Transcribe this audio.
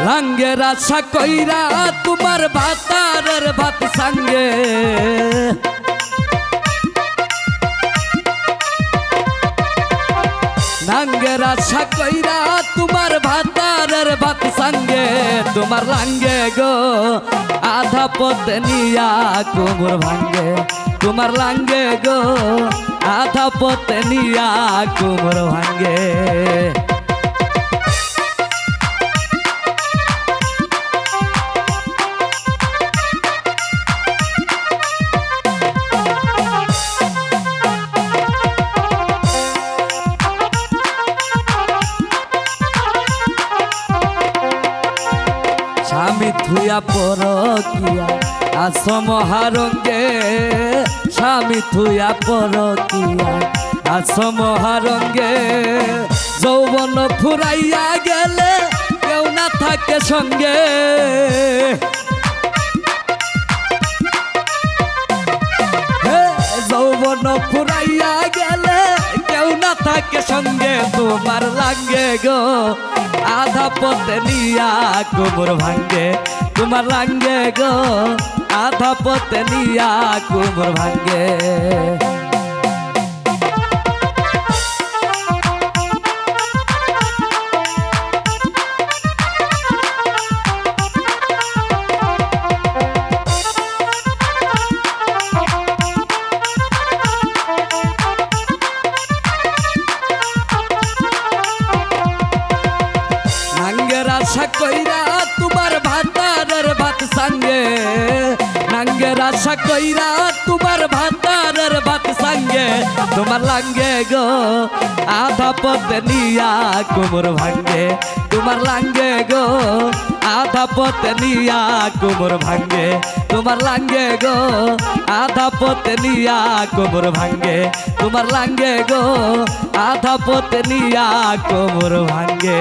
লাঙ্গের আশা কইরা তোমার ভাতারের ভাত সাঙ্গে নাঙ্গের আশা কইরা তোমার ভাতারের ভাত সাঙ্গে তোমার লাঙ্গে গো আধা পথে কুমুর ভাঙ্গে তোমার লাঙ্গে গো আধা পথে নিয়া কুমুর ভাঙ্গে থুয়া পর কিয়া আস মহারঙ্গে, স্বামী থুয়া পর কিয়া আস মহারঙ্গে, যৌবন ফুরাইয়া গেলে কেউ না থাকে সঙ্গে। যৌবন ফুরাইয়া গেলে কেউ না থাকে সঙ্গে, তোমার লাগে গো। আধা পথে নিয়া কোমর ভাঙ্গে, তোমার লাগে গো। আধা পথে নিয়া কোমর ভাঙ্গে। আশা কইরা তোমার ভাতারের ভাত সাঙ্গে। নাঙ্গের আশা কইরা তোমার ভাতারের ভাত সাঙ্গে। তোমার লাঙ্গে গো, আধা পথে নিয়া কোমর ভাঙ্গে। তোমার লাঙ্গে গো, আধা পথে নিয়া কোমর ভাঙ্গে। তোমার লাঙ্গে গো, আধা পথে নিয়া কোমর ভাঙ্গে। তোমার লাঙ্গে গো, আধা পথে নিয়া কোমর ভাঙ্গে।